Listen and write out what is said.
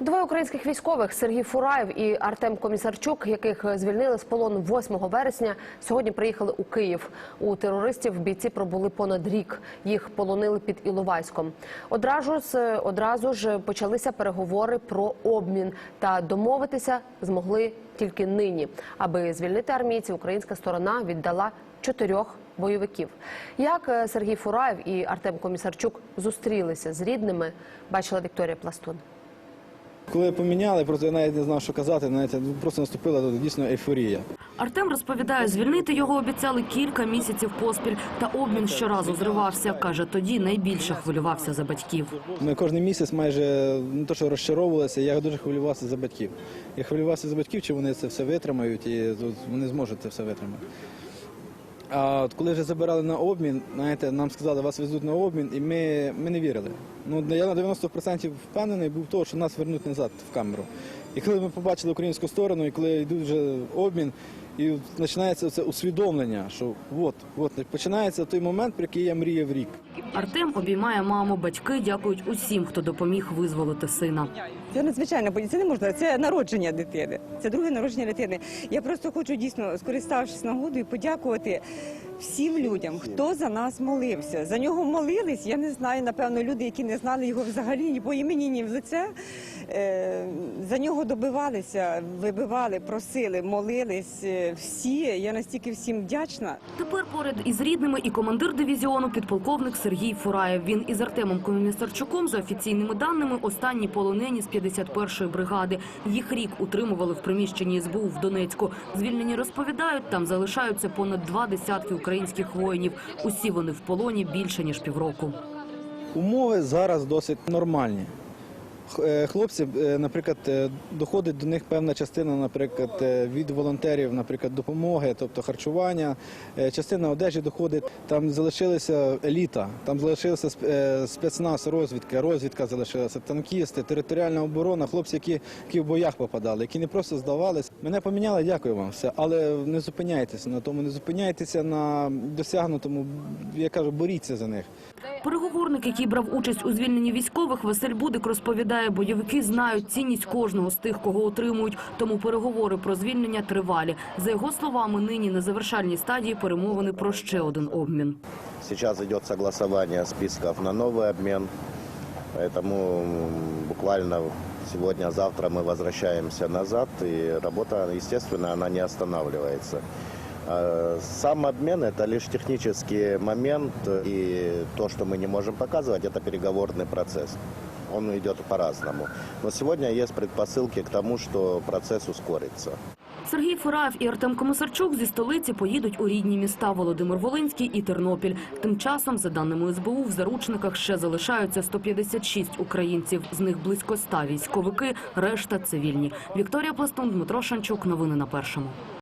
Двоє українських військових Сергій Фураєв і Артем Комісарчук, яких звільнили з полону 8 вересня, сьогодні приїхали у Київ. У терористів бійці пробули понад рік. Їх полонили під Іловайськом. Одразу ж одразу ж почалися переговори про обмін та домовитися змогли тільки нині. Аби звільнити армійців, українська сторона віддала чотирьох бойовиків. Як е, Сергій Фураєв і Артем Комісарчук зустрілися з рідними, бачила Вікторія Пластун. Коли поміняли, просто я навіть не знав, що казати. Знаєте, просто наступила тут дійсно ейфорія. Артем розповідає, звільнити його обіцяли кілька місяців поспіль, та обмін щоразу зривався. Каже, тоді найбільше хвилювався за батьків. Ми кожен місяць майже не то, що розчаровувалися, я дуже хвилювався за батьків. Я хвилювався за батьків, чи вони це все витримають і вони зможуть це все витримати. А от коли вже забирали на обмін, знаєте, нам сказали, вас везуть на обмін, і ми, ми не вірили. Ну, я на 90% впевнений був того, що нас вернуть назад в камеру. І коли ми побачили українську сторону, і коли йдуть вже обмін, і починається це усвідомлення, що от, от починається той момент, про який я мріяв рік. Артем обіймає маму. Батьки дякують усім, хто допоміг визволити сина. Це надзвичайно бо Це не можна. Це народження дитини. Це друге народження дитини. Я просто хочу дійсно, скориставшись нагодою, подякувати всім людям, хто за нас молився. За нього молились. Я не знаю, напевно, люди, які не знали його взагалі ні по імені, ні в лице. Е, За нього добивалися, вибивали, просили, молились. Е, Всі. Я настільки всім вдячна. Тепер поряд із рідними і командир дивізіону підполковник Сергій Фураєв. Він із Артемом Комісарчуком, за офіційними даними, останні полонені з 51-ї бригади. Їх рік утримували в приміщенні СБУ в Донецьку. Звільнені розповідають, там залишаються понад два десятки українських воїнів. Усі вони в полоні більше ніж півроку. Умови зараз досить нормальні. Е, Хлопці, е, наприклад, е, доходить до них певна частина, наприклад, від волонтерів, наприклад, допомоги, тобто харчування. Частина одежі доходить. Там залишилася еліта, там е, спецназ, розвідка, розвідка залишилася, танкісти, територіальна оборона, хлопці, які, які в боях попадали, які не просто здавались. Мене поміняли, дякую вам все, але не зупиняйтеся на тому, не зупиняйтеся на досягнутому. Я кажу, боріться за них. Переговорник, який брав участь у звільненні військових, Василь Будик розповідає, бойовики знають цінність кожного з тих, кого отримують, тому переговори про звільнення тривалі. За його словами, нині на завершальній стадії перемовини про ще один обмін. Сейчас идет согласование списков на новый обмен, поэтому м, буквально сегодня-завтра мы возвращаемся назад, и работа, естественно, она не останавливается. Э, Сам обмен – это лишь технический момент, и то, что мы не можем показывать, это переговорный процесс. Он идет по-разному. Но сегодня есть предпосылки к тому, что процесс ускорится. Сергій Фураєв і Артем Комисарчук зі столиці поїдуть у рідні міста Володимир Волинський і Тернопіль. Тим часом, за даними СБУ, в заручниках ще залишаються 156 українців. З них близько 100 військовики, решта цивільні. Вікторія Пластун, Дмитро Шанчук. Новини на першому.